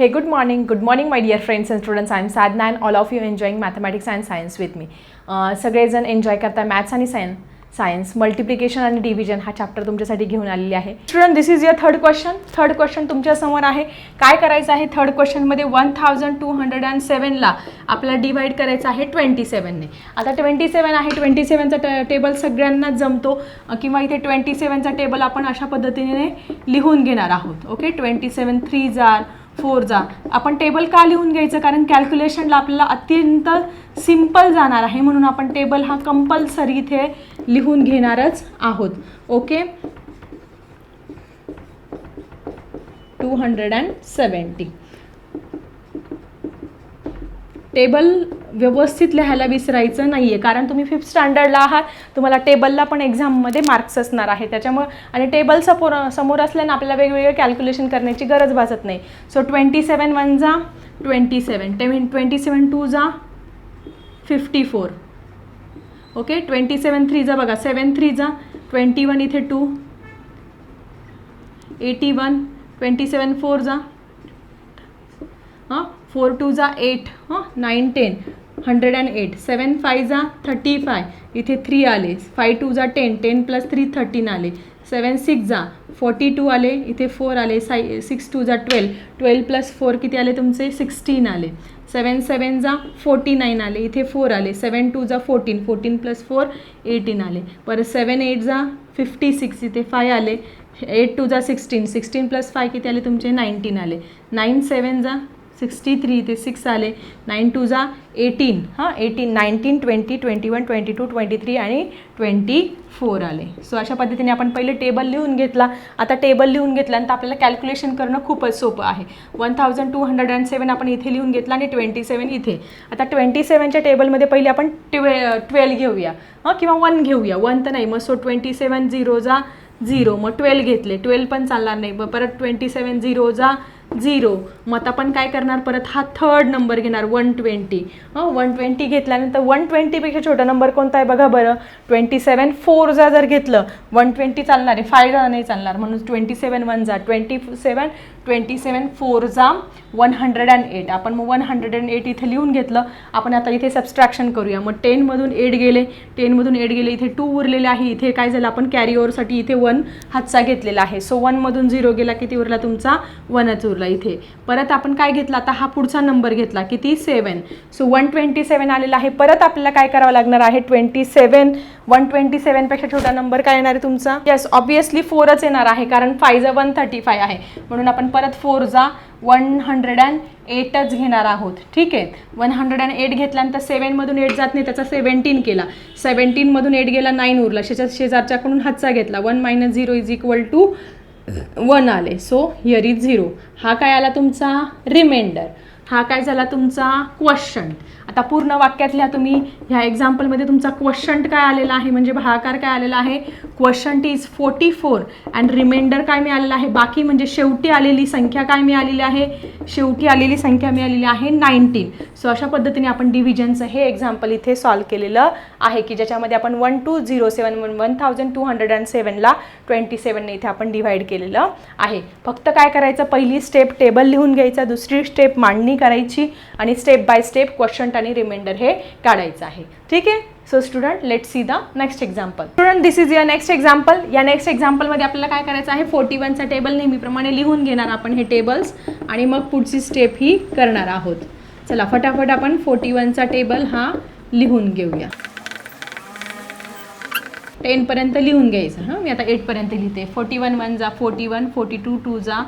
Hey, good morning. Good morning, my dear friends and students. I'm Sadna and all of you enjoying mathematics and science with me. Uh, सगळेजण enjoy करताय maths आणि Sion science multiplication आणि division हा chapter तुमच्यासाठी घेऊन आलेली आहे. Student this is your third question third question तुमच्यासमोर आहे. काय करायचं आहे? Third क्वेश्चनमध्ये one thousand two hundred and सेवनला आपल्याला डिवाईड करायचं आहे ट्वेंटी सेवनने आता ट्वेंटी सेवन आहे ट्वेंटी सेवनचा टेबल सगळ्यांनाच जमतो. किंवा इथे ट्वेंटी सेवनचा टेबल आपण अशा पद्धतीने लिहून घेणार आहोत. ओके ट्वेंटी सेवन थ्री जार फोर जा. आपण टेबल का लिहून घ्यायचं? कारण कॅल्क्युलेशनला आपल्याला अत्यंत सिंपल जाणार आहे. म्हणून आपण टेबल हा कंपल्सरी इथे लिहून घेणारच आहोत. Okay two hundred and seventy table व्यवस्थित लिहायला विसरायचं नाही आहे कारण तुम्ही फिफ्थ स्टँडर्डला आहात तुम्हाला टेबलला पण एक्झाममध्ये मार्क्स असणार आहे. त्याच्यामुळं आणि टेबल समोर समोर असल्यानं आपल्याला वेगवेगळे कॅल्क्युलेशन करण्याची गरज भासत नाही. सो ट्वेंटी सेवन वन जा twenty seven ten twenty seven two जा fifty four okay twenty seven three जा बघा. सेवन थ्री जा ट्वेंटी वन इथे two eighty one twenty seven four जा. हां? फोर टू जा एट हां? Nine ten hundred and eight. Seven five जा थर्टी फाय. इथे थ्री आले. फाय टू जा ten. Ten plus three thirteen आले. सेवन सिक्स जा फोर्टी टू आले. इथे फोर आले. साय सिक्स टू जा ट्वेल्व. ट्वेल्व प्लस फोर किती आले तुमचे? सिक्स्टीन आले. सेवन सेवन जा फोर्टी नाईन आले. इथे फोर आले. सेवन टू जा fourteen. Fourteen plus four eighteen आले. परत सेवन एट जा फिफ्टी सिक्स. इथे फाय आले. एट टू जा सिक्स्टीन. सिक्स्टीन प्लस फाय किती आले तुमचे? नाईन्टीन आले. नाईन सेवन जा सिक्स्टी थ्री इथे सिक्स आले. नाईन टू जा एटीन. हां eighteen nineteen twenty twenty one twenty two twenty three आणि ट्वेंटी फोर आले. सो अशा पद्धतीने आपण पहिले टेबल लिहून घेतला. आता टेबल लिहून घेतल्यानंतर आपल्याला कॅल्क्युलेशन करणं खूपच सोपं आहे. One thousand two hundred and seven आपण इथे लिहून घेतला आणि ट्वेंटी सेवन इथे. आता ट्वेंटी सेवनच्या टेबलमध्ये पहिले आपण ट्वे ट्वेल्व घेऊया. हां किंवा वन घेऊया. वन तर नाही मग सो ट्वेंटी सेवन झिरो जा झिरो मग ट्वेल्व घेतले. ट्वेल्व पण चालणार नाही. मग परत ट्वेंटी सेवन झिरो जा झिरो. मग आता आपण काय करणार? परत हा थर्ड नंबर घेणार वन ट्वेंटी हं वन ट्वेंटी घेतल्यानंतर वन ट्वेंटीपेक्षा छोटा नंबर कोणता आहे बघा बरं. ट्वेंटी सेवन फोर जा जर घेतलं वन ट्वेंटी चालणार आहे. फाय जा नाही चालणार म्हणून ट्वेंटी सेवन वन जा. Twenty seven twenty seven four जा वन हंड्रेड अँड एट आपण मग वन हंड्रेड अँड एट इथे लिहून घेतलं. आपण आता इथे सबस्ट्रॅक्शन करूया. मग टेनमधून एट गेले. टेनमधून एट गेले. इथे टू उरलेले आहे. इथे काय झालं? आपण कॅरी ओव्हरसाठी इथे वन हातचा घेतलेला आहे. सो वनमधून झिरो गेला. किती उरला? तुमचा वनच उरला इथे. परत आपण काय घेतला? आता हा पुढचा नंबर घेतला. किती? Seven so one twenty seven आलेला आहे. परत आपल्याला काय करावं लागणार आहे? ट्वेंटी सेवन वन ट्वेंटी सेवनपेक्षा छोटा नंबर काय येणार आहे तुमचा? येस ऑब्वियसली फोरच येणार आहे. कारण फायचा वन थर्टी फाय आहे. म्हणून आपण परत फोरजा वन हंड्रेड अँड एटच घेणार आहोत. ठीक आहे? वन हंड्रेड अँड एट घेतल्यानंतर सेवनमधून एट जात नाही त्याचा सेवन्टीन केला. सेवन्टीनमधून एट गेला नाईन उरला. शेजा शेजारच्याकडून हातचा घेतला. One minus zero is equal to one आले. सो हिअर इज झिरो हा काय आला तुमचा? रिमाइंडर हा काय झाला तुमचा? क्वेश्चन आता पूर्ण वाक्यातल्या तुम्ही ह्या एक्झाम्पलमध्ये तुमचा क्वेश्चन काय आलेला आहे? म्हणजे भागाकार काय आलेला आहे? Question is forty four and remainder काय मिळालेला आहे? बाकी म्हणजे शेवटी आलेली संख्या काय मिळालेली आहे? शेवटी आलेली संख्या मिळालेली आहे नाईन्टीन सो अशा पद्धतीने आपण डिव्हिजनचं हे एक्झाम्पल इथे सॉल्व केलेलं आहे की ज्याच्यामध्ये आपण one two zero seven one one thousand two hundred and सेवनला twenty सेवनने इथे आपण डिव्हाइड केलेलं आहे. फक्त काय करायचं? पहिली स्टेप टेबल लिहून घ्यायचा दुसरी स्टेप मांडणी करायची आणि स्टेप बाय स्टेप क्वेश्चन ठिकाणी रिमाइंडर हे काढायचं आहे. ठीक आहे? So student let see the next example student this is your next example या नेक्स्ट एक्झाम्पलमध्ये आपल्याला काय करायचं आहे? फोर्टी वनचा टेबल नेहमीप्रमाणे लिहून घेणार आपण हे टेबल्स आणि मग पुढची स्टेप ही करणार आहोत. चला फटाफट आपण फोर्टी वनचा टेबल हा लिहून घेऊया. टेनपर्यंत लिहून घ्यायचं. हां मी आता एटपर्यंत लिहिते. फोर्टी वन वन जा forty one forty two two जा.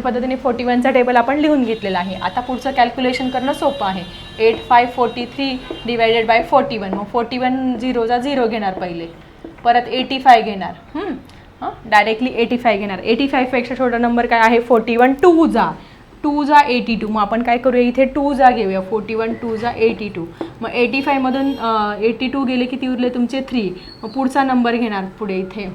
अशा पद्धतीने फोर्टी वनचा टेबल आपण लिहून घेतलेला आहे. आता पुढचं कॅल्क्युलेशन करणं सोपं आहे. Eight five forty three divided by forty one मग फोर्टी वन झिरोचा झिरो घेणार पहिले. परत एटी फाय घेणार हां? डायरेक्टली एटी फाय घेणार. एटी फायपेक्षा छोटा नंबर काय आहे? फोर्टी वन टू जा. टू जा एटी टू मग आपण काय करूया? इथे टू जा घेऊया. फोर्टी वन टू जा एटी टू मग एटी फायमधून एटी टू गेले किती उरले? तुमचे थ्री मग पुढचा नंबर घेणार पुढे इथे.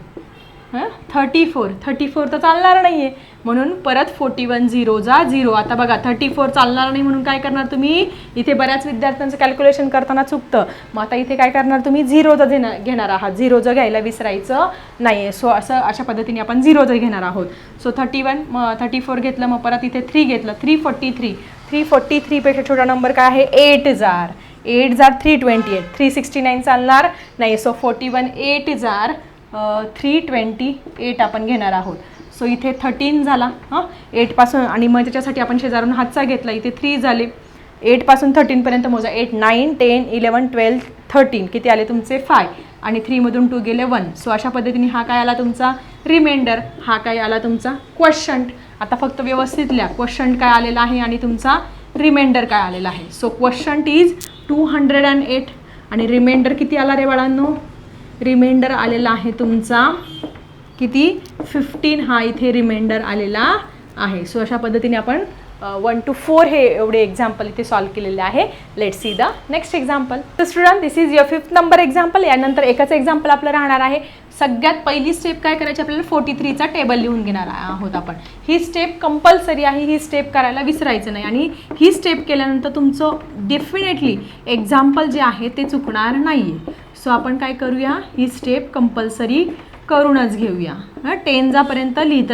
थर्टी फोर थर्टी फोर तर चालणार नाही आहे म्हणून परत फोर्टी वन झिरो जा झिरो आता बघा थर्टी फोर चालणार नाही म्हणून काय करणार तुम्ही? इथे बऱ्याच विद्यार्थ्यांचं कॅल्क्युलेशन करताना चुकतं. मग आता इथे काय करणार तुम्ही? झिरोचं घेणार घेणार आहात. झिरोचं घ्यायला विसरायचं नाही आहे सो असं अशा पद्धतीने आपण झिरोचं घेणार आहोत. सो थर्टी वन मग थर्टी फोर घेतलं मग परत इथे थ्री घेतलं. Three forty three three forty थ्रीपेक्षा छोटा नंबर काय आहे? एट जार. एट जार three twenty eight three sixty nine चालणार नाही सो फोर्टी वन एट जार थ्री ट्वेंटी एट आपण घेणार आहोत. सो इथे थर्टीन झाला हां? एटपासून आणि मग त्याच्यासाठी आपण शेजारून हातचा घेतला. इथे थ्री झाले. एटपासून थर्टीनपर्यंत मोजा. Eight nine ten eleven twelve thirteen किती आले तुमचे? फाय आणि थ्रीमधून टू गेले वन सो अशा पद्धतीने हा काय आला तुमचा? रिमाइंडर हा काय आला तुमचा? क्वेश्चन आता फक्त व्यवस्थित लिहा क्वेश्चन काय आलेला आहे आणि तुमचा रिमाइंडर काय आलेला आहे? So quotient is two hundred and eight आणि रिमाइंडर किती आला रे बाळांनो? रिमाइंडर आलेला आहे तुमचा. किती? फिफ्टीन हा इथे रिमाइंडर आलेला आहे. सो अशा पद्धतीने आपण वन टू फोर हे एवढे एक्झाम्पल इथे सॉल्व केलेले आहे. Let see the next example तर student this is your fifth number example यानंतर एकच एक्झाम्पल आपलं राहणार आहे. सगळ्यात पहिली स्टेप काय करायची आपल्याला? फोर्टी थ्रीचा टेबल लिहून घेणार आहोत आपण. ही स्टेप कंपल्सरी आहे. ही स्टेप करायला विसरायचं नाही. आणि ही स्टेप केल्यानंतर तुमचं डेफिनेटली एक्झाम्पल जे आहे ते चुकणार नाही आहे सो आपण काय करूया? ही स्टेप कंपल्सरी करूनच घेऊया. हां? टेन जापर्यंत लिहित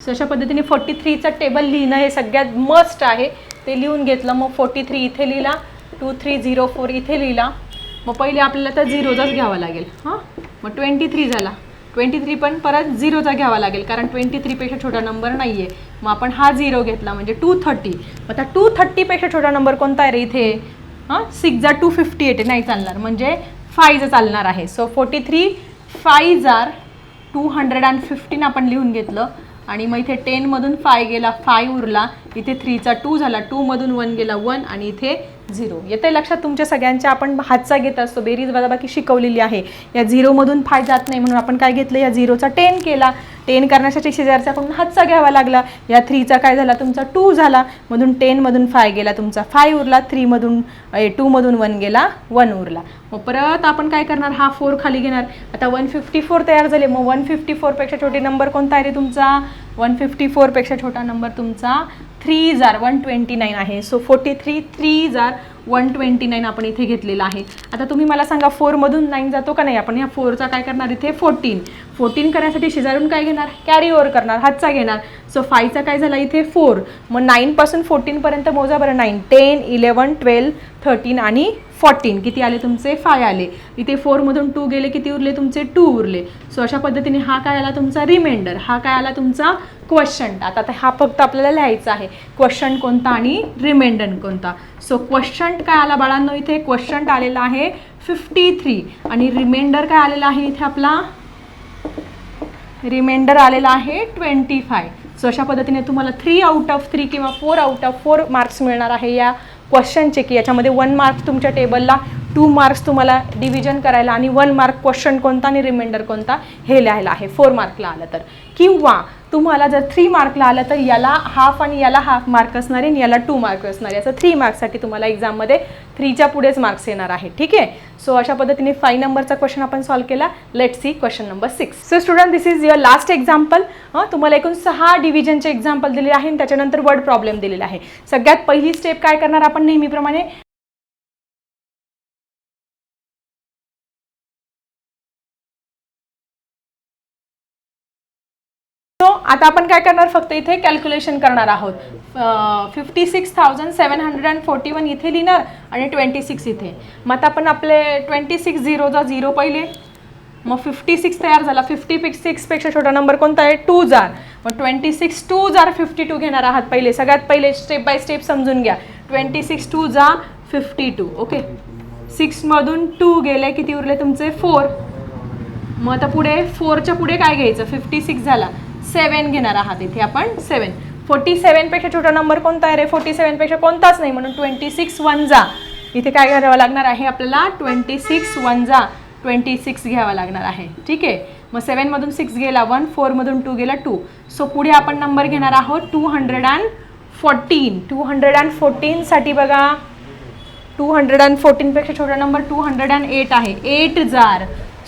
सो अशा पद्धतीने फोर्टी थ्रीचं टेबल लिहिणं हे सगळ्यात मस्ट आहे. ते लिहून घेतलं मग फोर्टी थ्री इथे लिहिला टू थ्री झिरो फोर इथे लिहिला. मग पहिले आपल्याला तर झिरोचाच घ्यावा लागेल. हां? मग ट्वेंटी थ्री झाला. ट्वेंटी थ्री पण परत झिरोचा घ्यावा लागेल कारण ट्वेंटी थ्रीपेक्षा छोटा नंबर नाही आहे मग आपण हा झिरो घेतला म्हणजे टू थर्टी मग आता टू थर्टीपेक्षा छोटा नंबर कोणता आहे रे इथे? हां? सिक्सजा टू फिफ्टी एट नाही चालणार. म्हणजे फायचं चालणार आहे. सो फोर्टी थ्री फाय जार टू हंड्रेड अँड फिफ्टीन आपण लिहून घेतलं. आणि मग इथे टेनमधून फाय गेला फाय उरला. इथे थ्रीचा टू झाला. टूमधून वन गेला वन आणि इथे झिरो. येते लक्षात तुमच्या सगळ्यांच्या आपण हातचा घेत असतो. बेरीज वजाबाकी शिकवलेली आहे. या झिरोमधून फाय जात नाही म्हणून आपण काय घेतलं? या झिरोचा टेन केला. टेन करण्यासाठी शेजारचा आपण हातचा घ्यावा लागला. या थ्रीचा काय झाला? तुमचा टू झाला. मधून टेनमधून फाय गेला. तुमचा फाय उरला. थ्रीमधून टूमधून वन गेला. वन उरला. मग परत आपण काय करणार? हा फोर खाली घेणार. आता वन फिफ्टी फोर तयार झाले. मग वन फिफ्टी फोरपेक्षा छोटी नंबर कोणता आहे रे तुमचा? वन फिफ्टी फोरपेक्षा छोटा नंबर तुमचा थ्री जार वन ट्वेंटी नाईन आहे. सो फोर्टी थ्री थ्री जार वन ट्वेंटी नाईन आपण इथे घेतलेला आहे. आता तुम्ही मला सांगा फोरमधून नाईन जातो का नाही? आपण ह्या फोरचा काय करणार इथे? फोर्टीन फोर्टीन करण्यासाठी शेजारून काय घेणार? कॅरी ओवर करणार हातचा घेणार. सो फायचा काय झाला इथे? फोर मग नाईनपासून फोर्टीनपर्यंत मोजा बरं. Nine ten eleven twelve thirteen आणि फॉर्टीन किती आले तुमचे? फाय आले. इथे फोरमधून टू गेले किती उरले तुमचे? टू उरले. सो अशा पद्धतीने हा काय आला तुमचा? रिमाइंडर हा काय आला तुमचा? क्वेश्चन आता आता हा फक्त आपल्याला लिहायचा आहे. क्वेश्चन कोणता आणि रिमाइंडर कोणता? सो क्वेश्चन काय आला बाळांनो इथे? क्वेश्चन आलेला आहे फिफ्टी थ्री आणि रिमाइंडर काय आलेला आहे इथे आपला? रिमाइंडर आलेला आहे ट्वेंटी फाय सो अशा पद्धतीने तुम्हाला थ्री आउट ऑफ थ्री किंवा four out of four marks मिळणार आहे या क्वेश्चनचे की याच्यामध्ये वन मार्क्स तुमच्या टेबलला टू मार्क्स तुम्हाला डिव्हिजन करायला आणि वन मार्क क्वेश्चन कोणता आणि रिमाइंडर कोणता हे लिहायला आहे. फोर मार्कला आलं तर. किंवा तुम्हाला जर थ्री मार्कला आलं तर याला हाफ आणि याला हाफ मार्क असणार आहे आणि याला टू मार्क असणार. आहे असं थ्री मार्क्ससाठी तुम्हाला एक्झाममध्ये थ्रीच्या पुढेच मार्क्स येणार आहे ठीक आहे? सो अशा पद्धतीने फाय नंबरचा क्वेश्चन आपण सॉल्व्ह केला. Let see question number six so student this is your last example तुम्हाला एकूण सहा डिव्हिजनचे एक्झाम्पल दिलेले आहे आणि त्याच्यानंतर वर्ड प्रॉब्लेम दिलेला आहे. सगळ्यात पहिली स्टेप काय करणार आपण नेहमीप्रमाणे? आता आपण काय करणार? फक्त इथे कॅल्क्युलेशन करणार आहोत. Fifty six thousand seven hundred and forty one इथे लिहिणार आणि ट्वेंटी सिक्स इथे. मग आता आपण आपले ट्वेंटी सिक्स झिरोचा झिरो पहिले. मग फिफ्टी सिक्स तयार झाला. फिफ्टी पिक्स सिक्सपेक्षा छोटा नंबर कोणता आहे? टू जार. मग ट्वेंटी सिक्स टू जार फिफ्टी टू घेणार आहात पहिले. सगळ्यात पहिले स्टेप बाय स्टेप समजून घ्या. ट्वेंटी सिक्स टू जा फिफ्टी टू ओके? सिक्समधून टू गेले. किती उरले तुमचे? फोर मग आता पुढे फोरच्या पुढे काय घ्यायचं? फिफ्टी सिक्स झाला. सेवन घेणार आहात. इथे आपण सेवन. फोर्टी सेवनपेक्षा छोटा नंबर कोणता आहे रे? फोर्टी सेवनपेक्षा कोणताच नाही. म्हणून ट्वेंटी सिक्स वन जा. इथे काय करावं लागणार आहे? आपल्याला ट्वेंटी सिक्स वन जा. ट्वेंटी सिक्स घ्यावा लागणार आहे. ठीक आहे? मग सेवनमधून सिक्स गेला वन फोरमधून टू गेला टू सो पुढे आपण नंबर घेणार आहोत two hundred and fourteen two hundred and फोर्टीनसाठी बघा. टू हंड्रेड अँड फोर्टीनपेक्षा छोटा number two hundred and eight आहे. एट जार.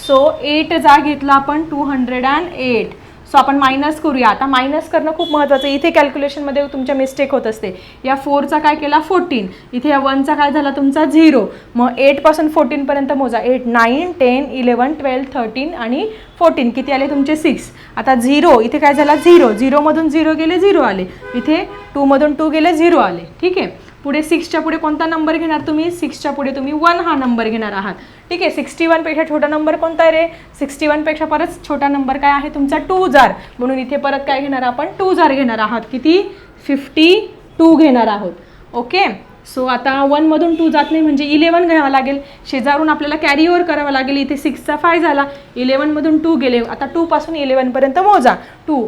सो एट जा घेतला आपण two hundred and eight so आपण मायनस करूया. आता मायनस करणं खूप महत्त्वाचं आहे. इथे कॅल्क्युलेशनमध्ये तुमच्या मिस्टेक होत असते. या फोरचा काय केला? फोर्टीन इथे या वनचा काय झाला? तुमचा झिरो मग एटपासून फोर्टीनपर्यंत मोजा. Eight nine ten eleven twelve thirteen आणि फोर्टीन किती आले तुमचे? सिक्स आता झिरो इथे काय झाला? झिरो झिरोमधून झिरो गेले झिरो आले. इथे टूमधून टू गेले झिरो आले. ठीक आहे? पुढे सिक्सच्या पुढे कोणता नंबर घेणार तुम्ही? सिक्सच्या पुढे तुम्ही वन हा नंबर घेणार आहात. ठीक आहे सिक्स्टी वनपेक्षा छोटा नंबर कोणता आहे रे? सिक्स्टी वनपेक्षा परत छोटा नंबर काय आहे तुमचा? टू जार म्हणून इथे परत काय घेणार आपण? टू जार घेणार आहात. किती? फिफ्टी टू घेणार आहोत. ओके सो आता वनमधून टू जात नाही म्हणजे इलेवन घ्यावं लागेल. शेजारून आपल्याला कॅरी ओव्हर करावं लागेल. इथे सिक्सचा फाय झाला. इलेवनमधून टू गेले. आता टूपासून इलेवनपर्यंत मोजा. Two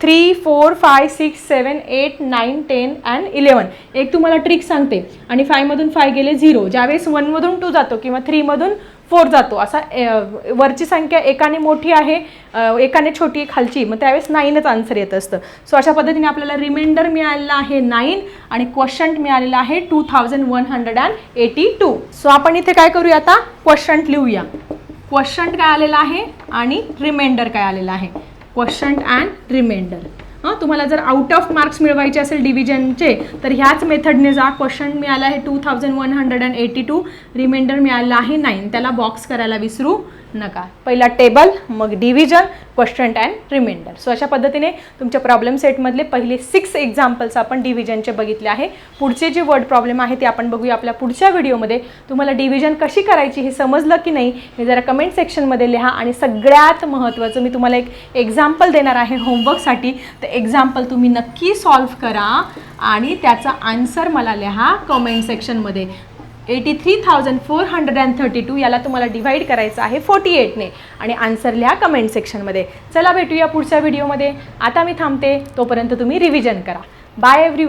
three four five six seven eight nine ten and eleven एक तुम्हाला ट्रिक सांगते. आणि फायमधून फाय गेले झिरो ज्यावेळेस वनमधून टू जातो किंवा थ्रीमधून फोर जातो. असा वरची संख्या एकाने मोठी आहे एकाने छोटी आहे खालची. मग त्यावेळेस नाईनच आन्सर येत असतं. सो अशा पद्धतीने आपल्याला रिमाइंडर मिळालेला आहे नाईन आणि क्वेश्चन मिळालेला आहे two thousand one hundred and eighty two so आपण इथे काय करूया आता? क्वेश्चन लिहूया. क्वेश्चन काय आलेला आहे आणि रिमाइंडर काय आलेला आहे? क्वेश्चन अँड रिमाइंडर हां तुम्हाला जर आउट ऑफ मार्क्स मिळवायचे असेल डिव्हिजनचे तर ह्याच मेथडने जा क्वेश्चन मिळाला आहे two thousand one hundred and eighty two remainder मिळाला आहे नाईन त्याला बॉक्स करायला विसरू नका. पहिला टेबल मग division question and remainder so अशा पद्धतीने तुमच्या प्रॉब्लेम सेटमधले पहिले सिक्स एक्झाम्पल्स आपण डिव्हिजनचे बघितले आहे. पुढचे जे वर्ड प्रॉब्लेम आहे ते आपण बघूया आपल्या पुढच्या व्हिडिओमध्ये तुम्हाला डिव्हिजन कशी करायची हे समजलं की नाही हे जरा कमेंट सेक्शनमध्ये लिहा आणि सगळ्यात महत्त्वाचं मी तुम्हाला एक एक्झाम्पल देणार आहे होमवर्कसाठी तर एक्झाम्पल तुम्ही नक्की सॉल्व्ह करा आणि त्याचा आन्सर मला लिहा कमेंट सेक्शनमध्ये eighty three thousand four hundred and thirty two याला तुम्हाला डिवाईड करायचं आहे फोर्टी एटने आणि आन्सर लिहा कमेंट सेक्शनमध्ये चला भेटूया पुढच्या व्हिडिओमध्ये आता मी थांबते. तोपर्यंत तुम्ही रिव्हिजन करा. Bye every